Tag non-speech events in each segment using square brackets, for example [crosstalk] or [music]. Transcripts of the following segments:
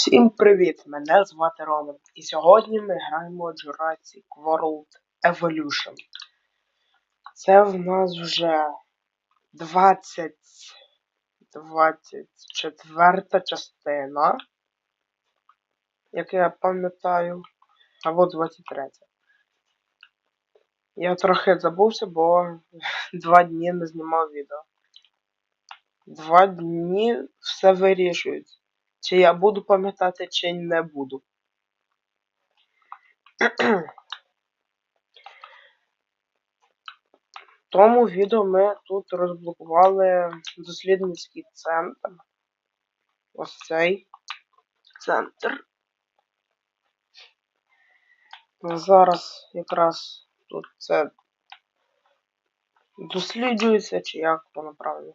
Всім привіт! Мене звати Роман. І сьогодні ми граємо Jurassic World Evolution. Це в нас вже 20... 24 частина. Як я пам'ятаю. Або 23. Я трохи забувся, бо [laughs] два дні не знімав відео. Два дні все вирішується. Чи я буду пам'ятати, чи не буду. Тому відео ми тут розблокували дослідницький центр. Ось цей центр. Зараз якраз тут це досліджується, чи як воно правильно.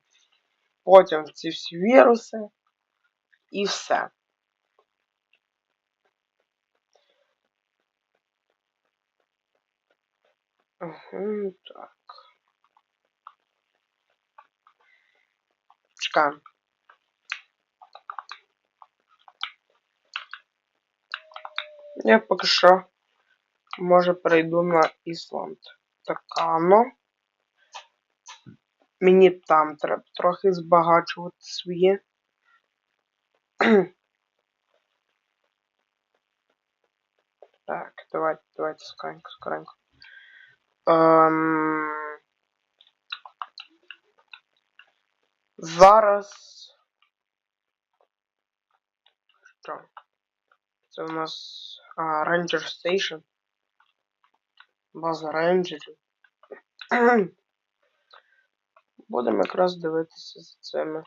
Потім ці всі віруси і все. Так. Чекаємо. Я поки що може перейду на Ісланд. Такано. Мені там треба трохи збагачувати свої. Так, давайте, давайте скоренько, скоренько. Ем... Зараз. Що? Це у нас а, Ranger Station. База рейнджерів. Будемо якраз дивитися за цими.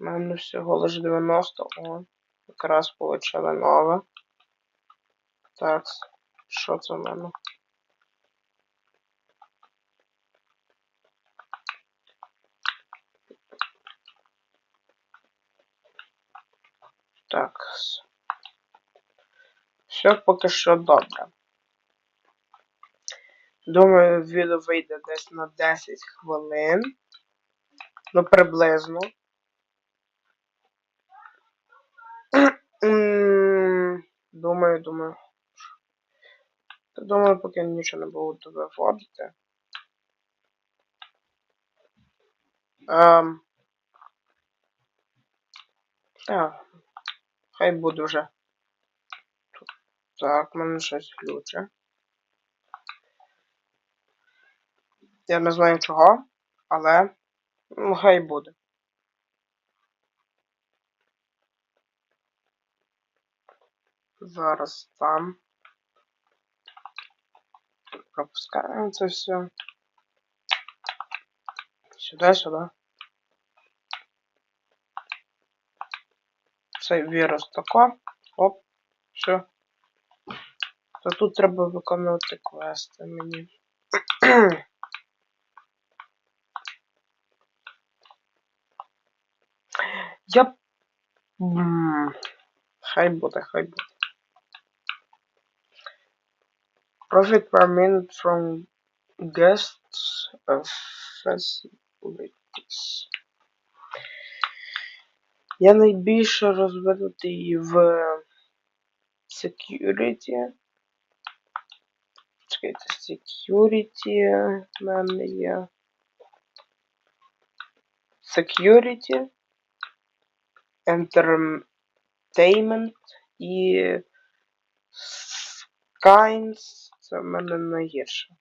У мене всього лише 90. О, якраз получили нове. Так, що це в мене? Так. Все поки що добре. Думаю, відео вийде десь на 10 хвилин. Ну, приблизно. Думаю, думаю. Думаю, поки нічого не буду виводити. Ем. А, хай буде вже. Так, мене щось глюче. Я не знаю чого, але ну, хай буде. Зараз там. Пропускаємо це все. Сюди, сюди. Цей вірус тако. Оп, все. То тут треба виконувати квести мені. [clears throat] Я. Хай буде, хай буде. Profit per minute from guests of facilities. Я найбільше розвинутий в security. Чекайте, security в мене є. Security. Entertainment і Kinds. Це в мене найгірше.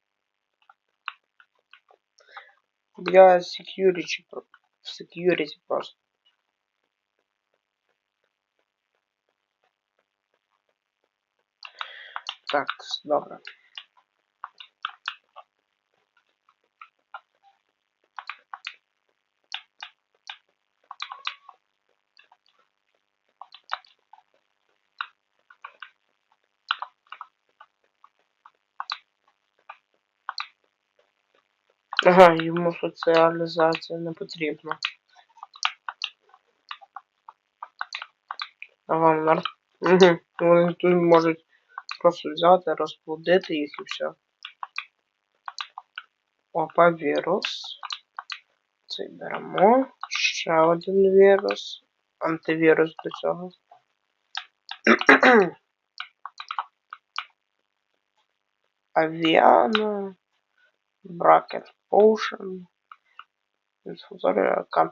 Я security, security просто. Так, добре. Ага, йому соціалізація не потрібна. Ага, нар... Угу. Вони тут можуть просто взяти, розплодити їх і все. Опа, вірус. Цей беремо. Ще один вірус. Антивірус до цього. Авіана. Bracket Potion. Кам...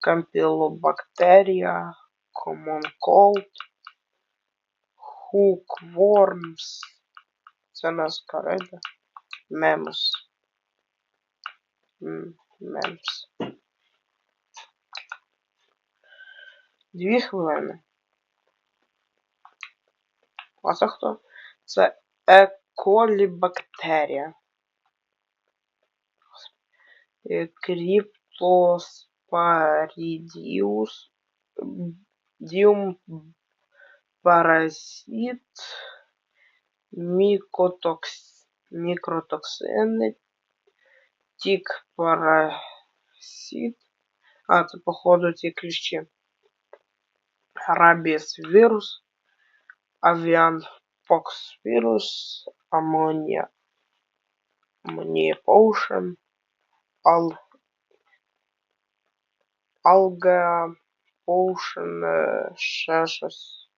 Кампілобактерія. Common Cold. Hookworms. Це нас карида. Мемс. Мемс. Дві хвилини. А це хто? Це еколібактерія. Е, Криптоспоридіус. Діум паразит. Мікотокс... Мікротоксини. Тік паразит. А, це походу ці кліщі. Рабіс вірус. Авіан Покс вірус. Амонія. Амонія Поушен. Ал... Алга Поушен. е, Ще щось.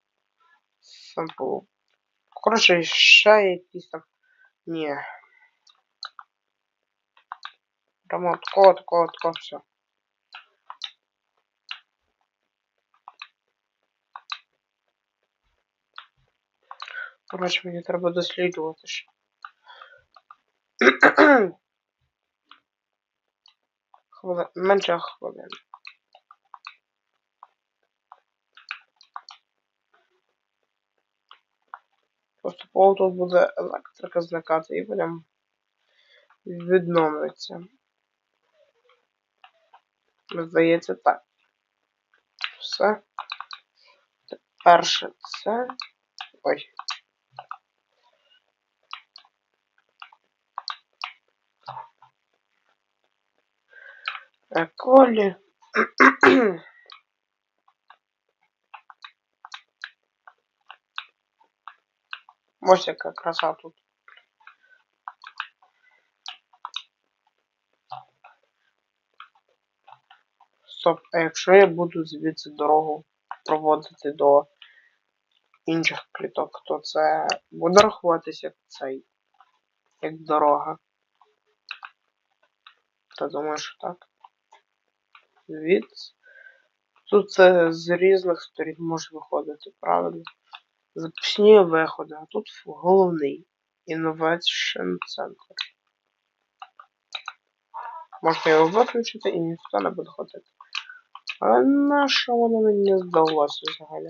Сампл. Коротше, ще якісь там. Ні. Прямо такого, такого, такого, все. Коротше, мені треба досліджувати ще. Хвили... Менше хвилин. Поступово тут буде електрика зникати і потім відновиться. Здається, так. Все. Перше це. Ой. Еколі. Ось яка краса тут. Стоп, а якщо я буду звідси дорогу проводити до інших кліток, то це буде рахуватися як цей. Як дорога. Та думаю, що так. Від. Тут це з різних сторін може виходити, правильно? Запасні виходи, а тут головний Innovation Center. Можна його виключити і ніхто не буде ходити. Але на що воно мені здалося взагалі?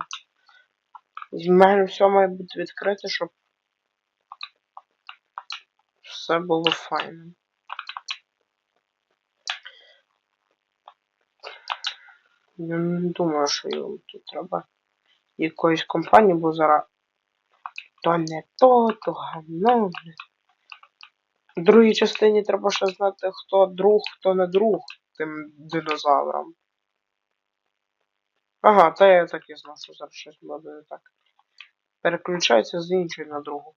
В мене все має бути відкрите, щоб все було файно. Я не думаю, що їм тут треба якоїсь компанії, бо зараз то не то, то гавно. В другій частині треба ще знати, хто друг, хто не друг тим динозаврам. Ага, та я так і знав, що зараз щось буде не так. Переключається з іншої на другу.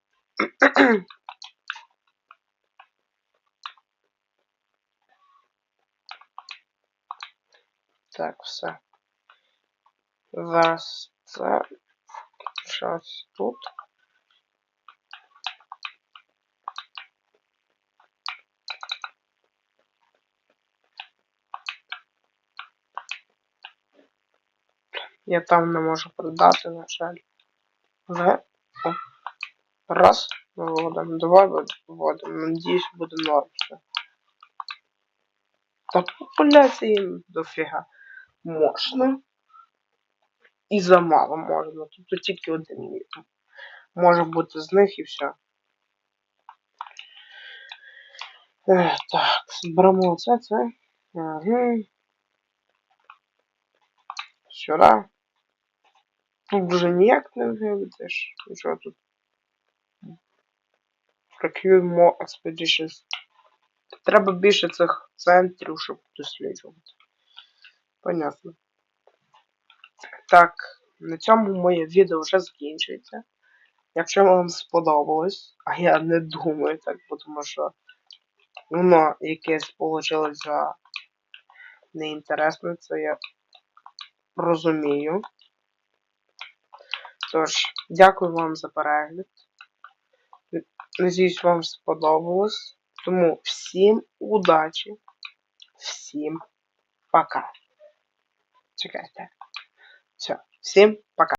Так, все. Зараз це. Щось тут. Я там не можу продати, на жаль. Але. О. Раз. Виводимо. Два виводимо. Надіюсь, буде норм все. Та популяції дофіга. Можна. І замало можна. Тобто тільки один мі- може бути з них і все. Так, зберемо оце, це. Угу. Сюди. Тут вже ніяк не виведеш. Що тут? Procure more. Треба більше цих центрів, щоб досліджувати. Понятно. Так, на цьому моє відео вже закінчується. Якщо вам сподобалось, а я не думаю так, тому що воно якесь вийшло за неінтересне, це я розумію. Тож, дякую вам за перегляд. Надіюсь, вам сподобалось. Тому всім удачі, всім пока! Чекайте. Все. Всім пока.